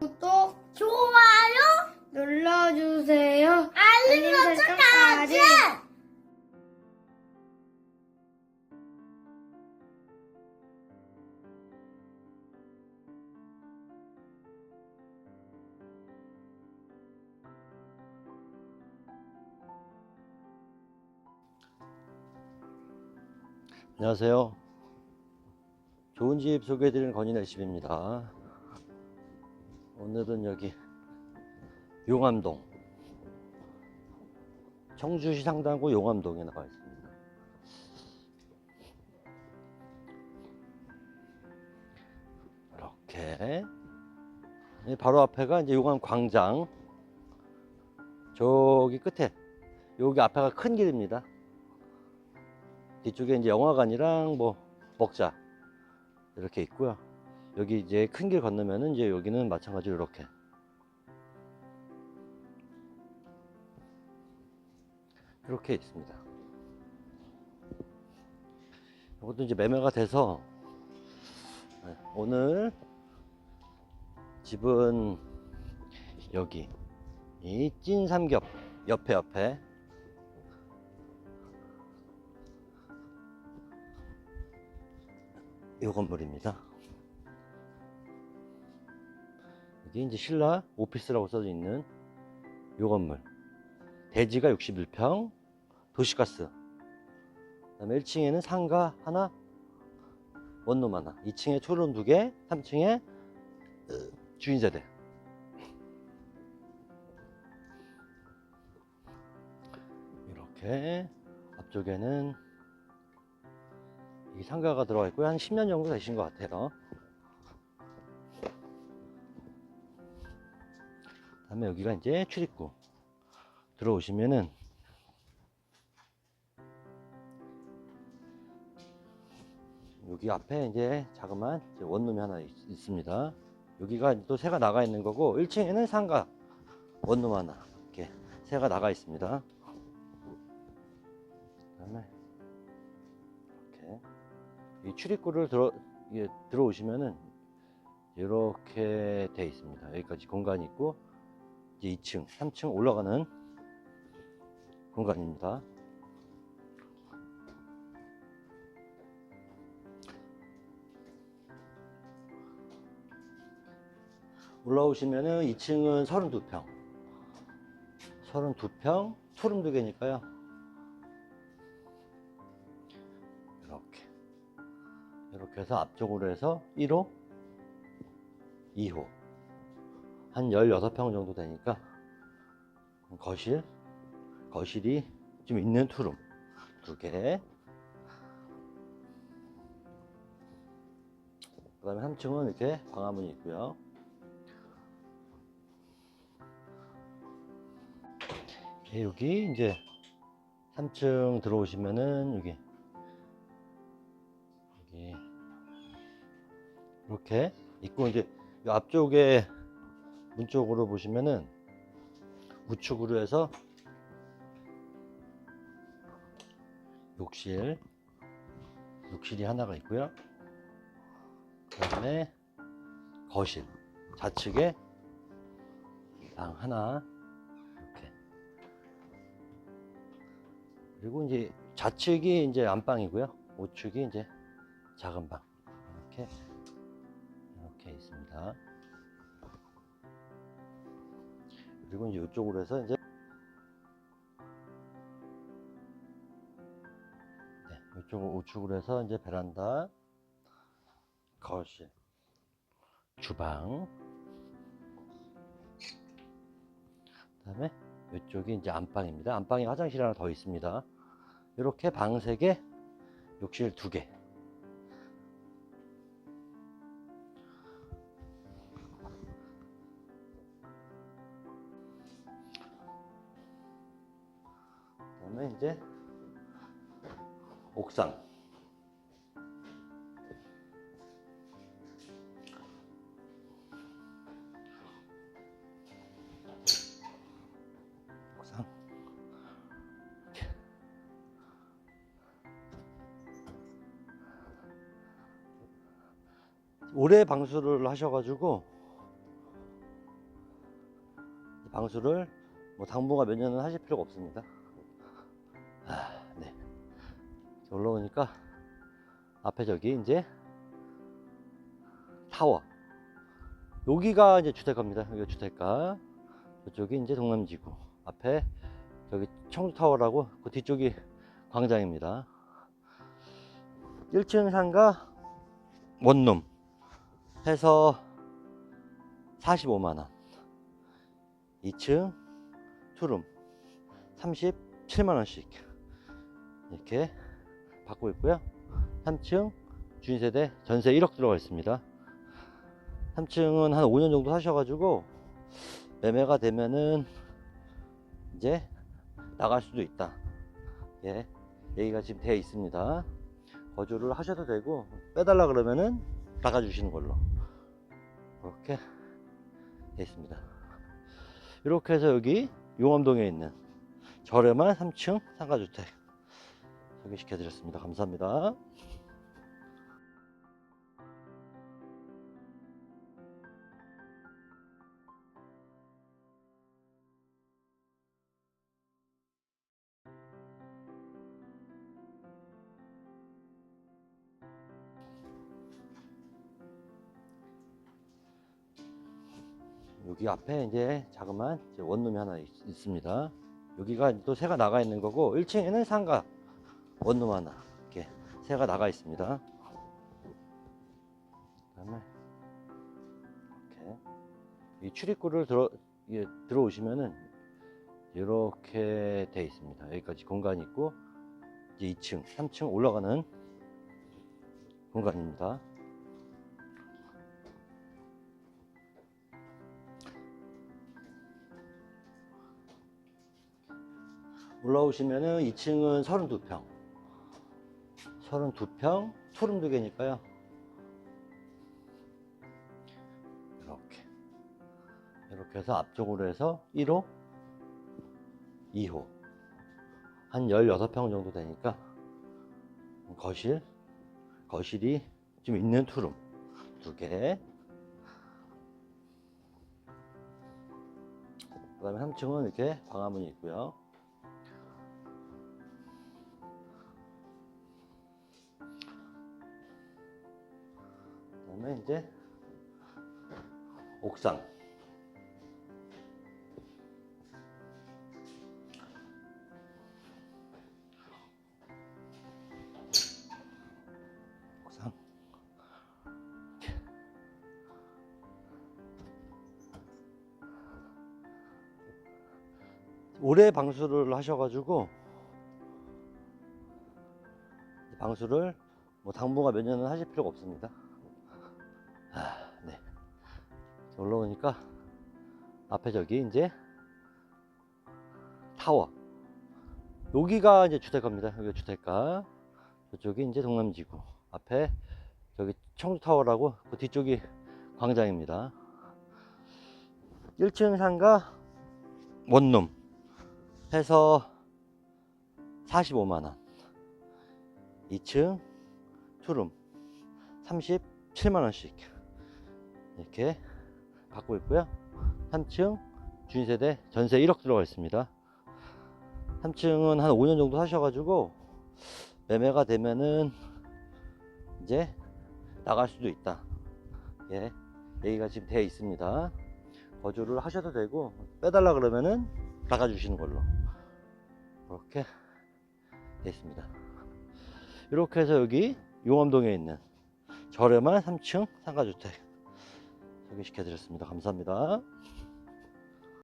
구독 좋아요, 눌러주세요. 알림 설정까지. 안녕하세요. 좋은 집 소개해드리는 건인의 집입니다. 오늘은 여기 용암동 청주시 상당구 용암동에 나와 있습니다. 이렇게 이 바로 앞에가 이제 용암 광장 저기 끝에 여기 앞에가 큰 길입니다. 뒤쪽에 이제 영화관이랑 뭐 먹자 이렇게 있고요. 여기 이제 큰 길 건너면은 이제 여기는 마찬가지로 이렇게 이렇게 있습니다. 이것도 이제 매매가 돼서 네, 오늘 집은 여기 이 찐 삼겹 옆에 옆에 이 건물입니다. 여기 이제 신라 오피스라고 써져 있는 이 건물. 대지가 61평, 도시가스. 그다음에 1층에는 상가 하나, 원룸 하나. 2층에 초론 두 개, 3층에 주인 세대. 이렇게 앞쪽에는 이 상가가 들어가 있고요. 한 10년 정도 되신 것 같아요. 다음에 여기가 이제 출입구. 들어오시면은 여기 앞에 이제 이제 원룸이 하나 있, 있습니다. 여기가 또 새가 나가 있는 거고 1층에는 상가 원룸 하나 이렇게 새가 나가 있습니다. 그다음에 이렇게 이 출입구를 들어 들어오시면은 이렇게 돼 있습니다. 여기까지 공간이 있고 이제 2층, 3층 올라가는 공간입니다. 올라오시면은 2층은 32평. 32평, 투룸 두 개니까요. 이렇게. 이렇게 해서 앞쪽으로 해서 1호, 2호. 한 16평 정도 되니까 거실, 거실이 좀 있는 투룸 두 개. 그 다음에 3층은 이렇게 광화문이 있고요. 예, 여기 이제 3층 들어오시면은 여기 여기 이렇게 있고 이제 이 앞쪽에 문 쪽으로 보시면은 우측으로 해서 욕실 욕실이 하나가 있고요. 그 다음에 거실 좌측에 방 하나 이렇게 그리고 이제 좌측이 이제 안방이고요. 우측이 이제 작은 방 이렇게 이렇게 있습니다. 그리고 이제 이쪽으로 해서 이제 네, 이쪽으로 우측으로 해서 이제 베란다, 거실, 주방, 그다음에 이쪽이 이제 안방입니다. 안방에 화장실 하나 더 있습니다. 이렇게 방 3개, 욕실 2개. 이제 옥상. 옥상. 올해 방수를 하셔가지고 방수를 뭐 당분간 몇 년은 하실 필요가 없습니다. 올라오니까 앞에 저기 이제 타워. 여기가 이제 주택가입니다. 여기가 주택가. 저쪽이 이제 동남지구. 앞에 저기 청주타워라고 그 뒤쪽이 광장입니다. 1층 상가 원룸 해서 45만원. 2층 투룸 37만원씩 이렇게 받고 있고요. 3층 주인세대 전세 1억 들어가 있습니다. 3층은 한 5년 정도 하셔가지고 매매가 되면은 이제 나갈 수도 있다. 예, 얘기가 지금 되어 있습니다. 거주를 하셔도 되고 빼달라 그러면은 나가주시는 걸로 그렇게 되어 있습니다. 이렇게 해서 여기 용암동에 있는 저렴한 3층 상가주택 소개시켜 드렸습니다. 감사합니다. 여기 앞에 이제 자그만 원룸이 하나 있, 습니다 여기가 또 새가 나가 있는 거고 1층에는 상가 원룸 하나 이렇게 새가 나가 있습니다. 그다음에 이렇게 이 출입구를 들어 이게 들어오시면은 이렇게 돼 있습니다. 여기까지 공간이 있고 이제 2층, 3층 올라가는 공간입니다. 올라오시면은 2층은 32평. 32평, 투룸 두 개니까요. 이렇게. 이렇게 해서 앞쪽으로 해서 1호, 2호. 한 16평 정도 되니까 거실, 거실이 좀 있는 투룸 두 개. 그 다음에 3층은 이렇게 방화문이 있고요. 다음에 이제 옥상 옥상. 올해 방수를 하셔가지고 방수를 뭐 당분간 몇 년은 하실 필요가 없습니다. 아, 네. 올라오니까 앞에 저기 이제 타워. 여기가 이제 주택가입니다. 여기가 주택가. 저쪽이 이제 동남지구. 앞에 저기 청주타워라고 그 뒤쪽이 광장입니다. 1층 상가 원룸 해서 45만원. 2층 투룸 37만원씩. 이렇게 받고 있고요. 3층 주인세대 전세 1억 들어가 있습니다. 3층은 한 5년 정도 하셔가지고 매매가 되면은 이제 나갈 수도 있다. 예, 얘기가 지금 되어 있습니다. 거주를 하셔도 되고 빼달라 그러면은 나가주시는 걸로 그렇게 되어 있습니다. 이렇게 해서 여기 용암동에 있는 저렴한 3층 상가주택 소개시켜 드렸습니다. 감사합니다.